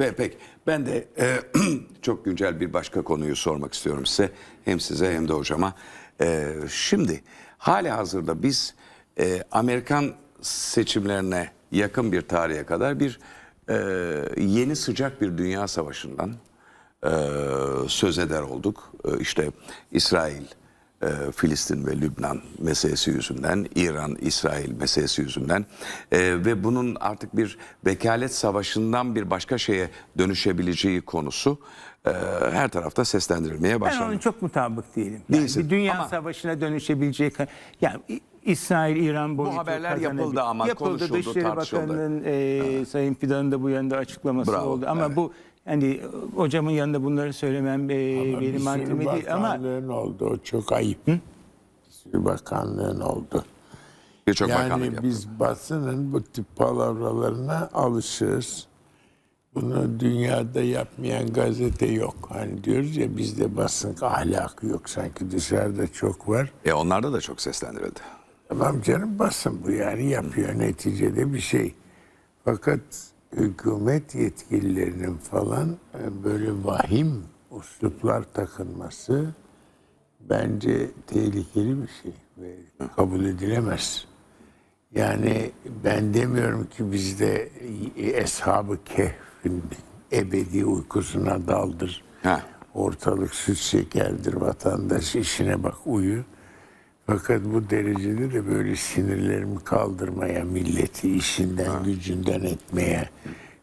Ve pek ben de e, çok güncel bir başka konuyu sormak istiyorum size. Hem size hem de hocama. E, şimdi hali hazırda biz e, Amerikan seçimlerine yakın bir tarihe kadar bir e, yeni sıcak bir dünya savaşından e, söz eder olduk. E, işte İsrail, e, Filistin ve Lübnan meselesi yüzünden, İran, İsrail meselesi yüzünden e, ve bunun artık bir vekalet savaşından bir başka şeye dönüşebileceği konusu e, her tarafta seslendirilmeye Ben başlandı. onun çok mutabık değilim. Yani Değilsin. bir dünya Ama- savaşına dönüşebilecek. Yani İsrail, İran boyutu haberler kazanabilir. yapıldı ama yapıldı. konuşuldu, Dışişleri tartışıldı. Bakanı'nın e, Sayın Fidan'ın da bu yönde açıklaması Bravo, oldu. Ama evet. bu yani hocamın yanında bunları söylemem e, benim Bir haddime değil ama bakanlığın oldu. O çok ayıp. Bir sürü bakanlığın oldu. Birçok bakanlık Yani yaptı. biz basının bu tip palavralarına alışığız. Bunu dünyada yapmayan gazete yok. Hani diyoruz ya bizde basın ahlakı yok. Sanki dışarıda çok var. E onlarda da çok seslendirildi. Tamam canım basın bu yani yapıyor neticede bir şey. Fakat hükümet yetkililerinin falan e, böyle vahim usluplar takınması bence tehlikeli bir şey ve kabul edilemez. Yani ben demiyorum ki bizde Eshab-ı Kehf'in ebedi uykusuna daldır. Ha. Ortalık süt şekerdir vatandaş işine bak uyu. Fakat bu derecede de böyle sinirlerimi kaldırmaya, milleti işinden gücünden etmeye,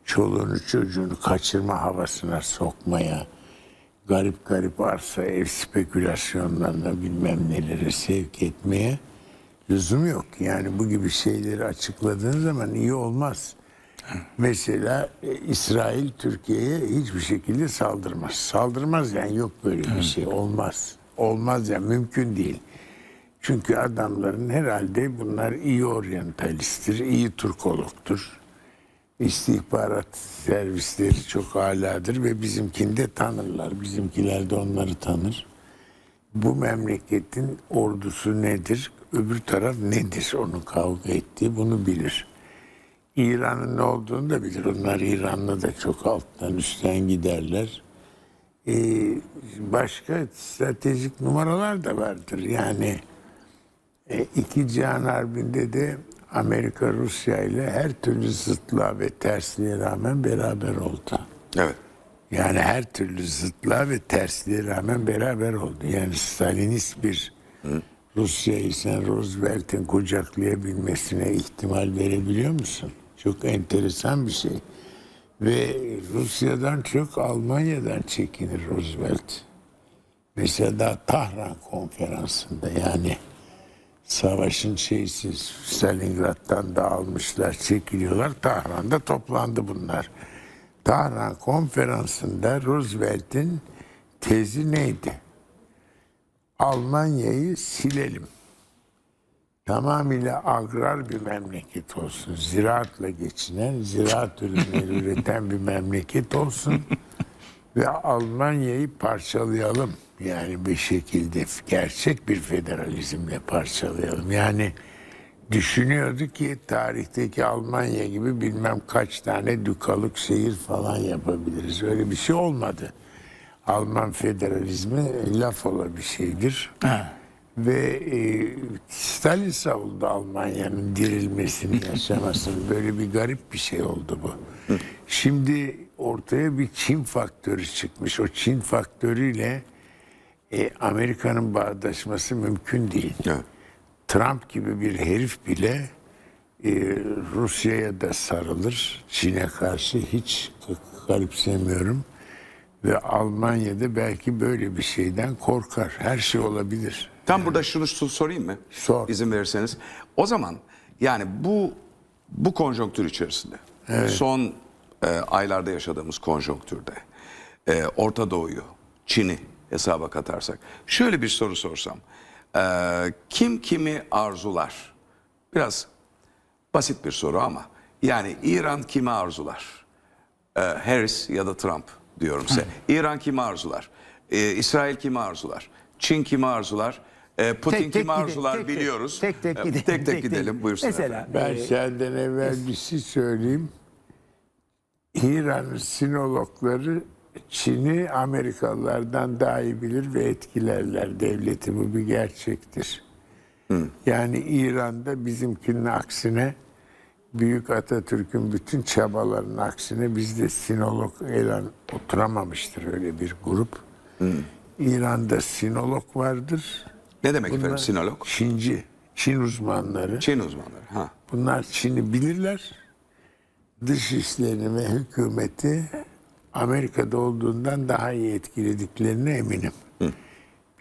çoluğunu çocuğunu kaçırma havasına sokmaya, garip garip arsa ev spekülasyonlarına bilmem nelere sevk etmeye lüzum yok. Yani bu gibi şeyleri açıkladığın zaman iyi olmaz. Mesela e, İsrail Türkiye'ye hiçbir şekilde saldırmaz. Saldırmaz yani yok böyle bir şey olmaz. Olmaz yani mümkün değil. Çünkü adamların herhalde bunlar iyi oryantalisttir, iyi Turkologtur. İstihbarat servisleri çok aladır ve bizimkini de tanırlar. Bizimkiler de onları tanır. Bu memleketin ordusu nedir, öbür taraf nedir onu kavga ettiği bunu bilir. İran'ın ne olduğunu da bilir. Onlar İran'la da çok alttan üstten giderler. Ee, başka stratejik numaralar da vardır. Yani e, iki Cihan Harbi'nde de Amerika Rusya ile her türlü zıtlığa ve tersliğe rağmen beraber oldu. Evet. Yani her türlü zıtlığa ve tersliğe rağmen beraber oldu. Yani Stalinist bir Rusya'yı sen Roosevelt'in kucaklayabilmesine ihtimal verebiliyor musun? Çok enteresan bir şey. Ve Rusya'dan çok Almanya'dan çekinir Roosevelt. Mesela daha Tahran konferansında yani savaşın şeysi Stalingrad'dan da almışlar, çekiliyorlar. Tahran'da toplandı bunlar. Tahran konferansında Roosevelt'in tezi neydi? Almanya'yı silelim. Tamamıyla agrar bir memleket olsun. Ziraatla geçinen, ziraat ürünleri üreten bir memleket olsun. Ve Almanya'yı parçalayalım. Yani bir şekilde gerçek bir federalizmle parçalayalım. Yani düşünüyordu ki tarihteki Almanya gibi bilmem kaç tane dükalık şehir falan yapabiliriz. Öyle bir şey olmadı. Alman federalizmi laf ola bir şeydir. Ve e, Stalin savundu Almanya'nın dirilmesini, yaşamasını. Böyle bir garip bir şey oldu bu. Şimdi ortaya bir Çin faktörü çıkmış. O Çin faktörüyle e, Amerika'nın bağdaşması mümkün değil. Evet. Trump gibi bir herif bile e, Rusya'ya da sarılır. Çin'e karşı hiç garipsemiyorum. Ve Almanya'da belki böyle bir şeyden korkar. Her şey olabilir. Tam burada şunu so- sorayım mı? Sor. İzin verirseniz. O zaman yani bu bu konjonktür içerisinde son e, aylarda yaşadığımız konjonktürde e, Orta Doğu'yu, Çin'i hesaba katarsak şöyle bir soru sorsam. E, kim kimi arzular? Biraz basit bir soru ama yani İran kimi arzular? E, Harris ya da Trump diyorum size. İran kimi arzular? E, İsrail kimi arzular? Çin kimi arzular? E, Putin Tek tek kimi arzular tek tek- biliyoruz. tek tek E, gidelim, Tek tek, tek tek. gidelim. Buyursunlar. Mesela- efendim. Ben Ee, senden evvel bir şey söyleyeyim. İran'ın sinologları Çin'i Amerikalılardan daha iyi bilir ve etkilerler devleti. Bu bir gerçektir. Yani İran'da bizimkinin aksine Büyük Atatürk'ün bütün çabalarının aksine bizde sinolog elan oturamamıştır öyle bir grup. İran'da sinolog vardır. Ne demek efendim Bunlar sinolog? Çinci, Çin uzmanları. Çin uzmanları. Ha. Bunlar Çin'i bilirler. Dış işlerini ve hükümeti Amerika'da olduğundan daha iyi etkilediklerine eminim.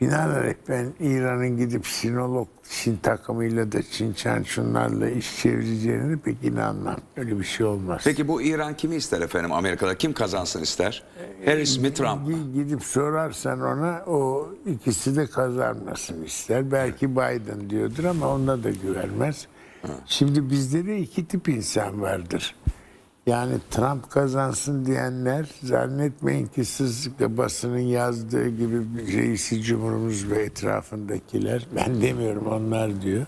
Binaenaleyh ben İran'ın gidip sinolog Çin takımıyla da Çin Çan şunlarla iş çevireceğini pek inanmam. Öyle bir şey olmaz. Peki bu İran kimi ister efendim Amerika'da? Kim kazansın ister? Harris mi Trump mı? Gi- Gidip sorarsan ona o ikisi de kazanmasın ister. Belki Biden diyordur ama ona da güvenmez. Şimdi bizde de iki tip insan vardır. Yani Trump kazansın diyenler zannetmeyin ki siz de basının yazdığı gibi reisi cumhurumuz ve etrafındakiler ben demiyorum onlar diyor.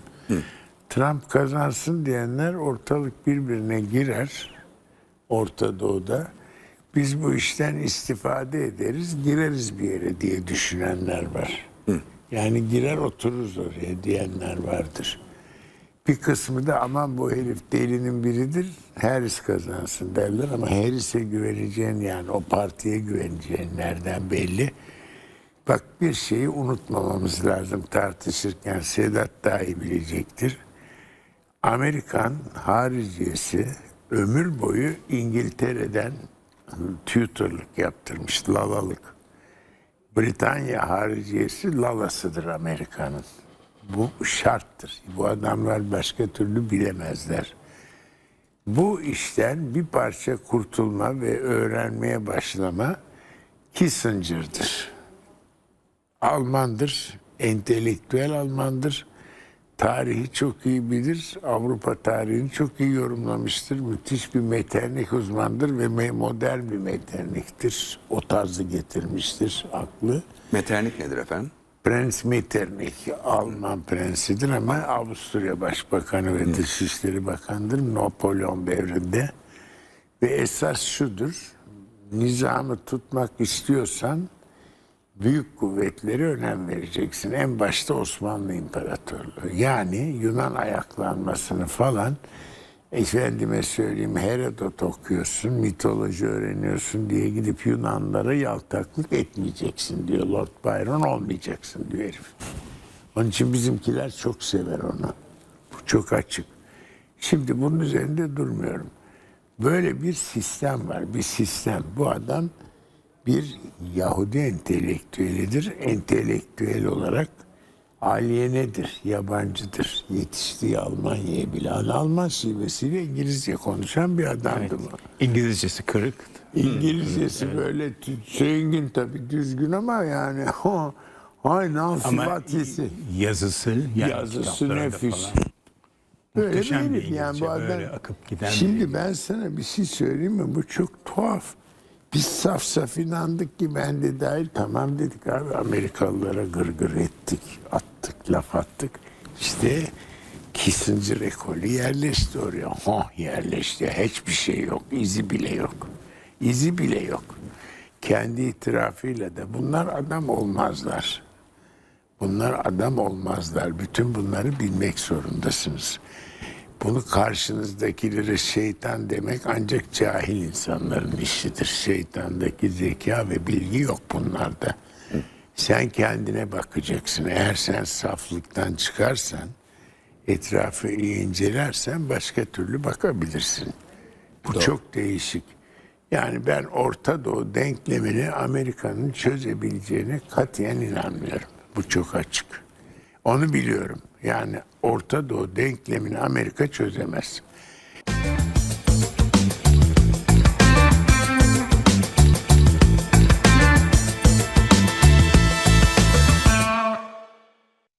Trump kazansın diyenler ortalık birbirine girer. Orta Doğu'da. Biz bu işten istifade ederiz, gireriz bir yere diye düşünenler var. Yani girer otururuz oraya diyenler vardır. Bir kısmı da aman bu herif delinin biridir, Harris kazansın derler ama Harris'e güveneceğin yani o partiye güveneceğin nereden belli. Bak bir şeyi unutmamamız lazım tartışırken Sedat daha iyi bilecektir. Amerikan hariciyesi ömür boyu İngiltere'den tutorluk yaptırmış, lalalık. Britanya hariciyesi lalasıdır Amerika'nın. Bu şarttır. Bu adamlar başka türlü bilemezler. Bu işten bir parça kurtulma ve öğrenmeye başlama Kissinger'dır. Almandır, entelektüel Almandır. Tarihi çok iyi bilir, Avrupa tarihini çok iyi yorumlamıştır. Müthiş bir Metternich uzmandır ve modern bir Metternich'tir. O tarzı getirmiştir aklı. Metternich nedir efendim? Prens Metternich Alman prensidir ama Avusturya Başbakanı ve Dışişleri Bakanı'dır Napolyon devrinde. Ve esas şudur, nizamı tutmak istiyorsan büyük kuvvetlere önem vereceksin. En başta Osmanlı İmparatorluğu. Yani Yunan ayaklanmasını falan efendime söyleyeyim Herodot okuyorsun, mitoloji öğreniyorsun diye gidip Yunanlara yaltaklık etmeyeceksin diyor. Lord Byron olmayacaksın diyor herif. Onun için bizimkiler çok sever onu. Bu çok açık. Şimdi bunun üzerinde durmuyorum. Böyle bir sistem var. Bir sistem. Bu adam bir Yahudi entelektüelidir. Entelektüel olarak aliyenedir, yabancıdır. Yetiştiği Almanya'ya bile Alman şivesiyle İngilizce konuşan bir adamdı bu. İngilizcesi kırık. İngilizcesi böyle zengin tabii düzgün ama yani o ay nasibatisi. yazısı, yani Yazısı nefis. falan. Böyle Muhteşem bir herif yani İngilizce, bu adam. böyle akıp giden Şimdi ben sana bir şey söyleyeyim mi? Bu çok tuhaf. Biz saf saf inandık ki ben de dahil tamam dedik abi Amerikalılara gırgır ettik, attık, laf attık. İşte Kissinger ekolü yerleşti oraya. Oh yerleşti. Hiçbir şey yok. izi bile yok. İzi bile yok. Kendi itirafıyla da bunlar adam olmazlar. Bunlar adam olmazlar. Bütün bunları bilmek zorundasınız. Bunu karşınızdakilere şeytan demek ancak cahil insanların işidir. Şeytandaki zeka ve bilgi yok bunlarda. Sen kendine bakacaksın. Eğer sen saflıktan çıkarsan, etrafı iyi incelersen başka türlü bakabilirsin. Bu çok değişik. Yani ben Orta Doğu denklemini Amerika'nın çözebileceğine katiyen inanmıyorum. Bu çok açık. Onu biliyorum. Yani Orta Doğu denklemini Amerika çözemez.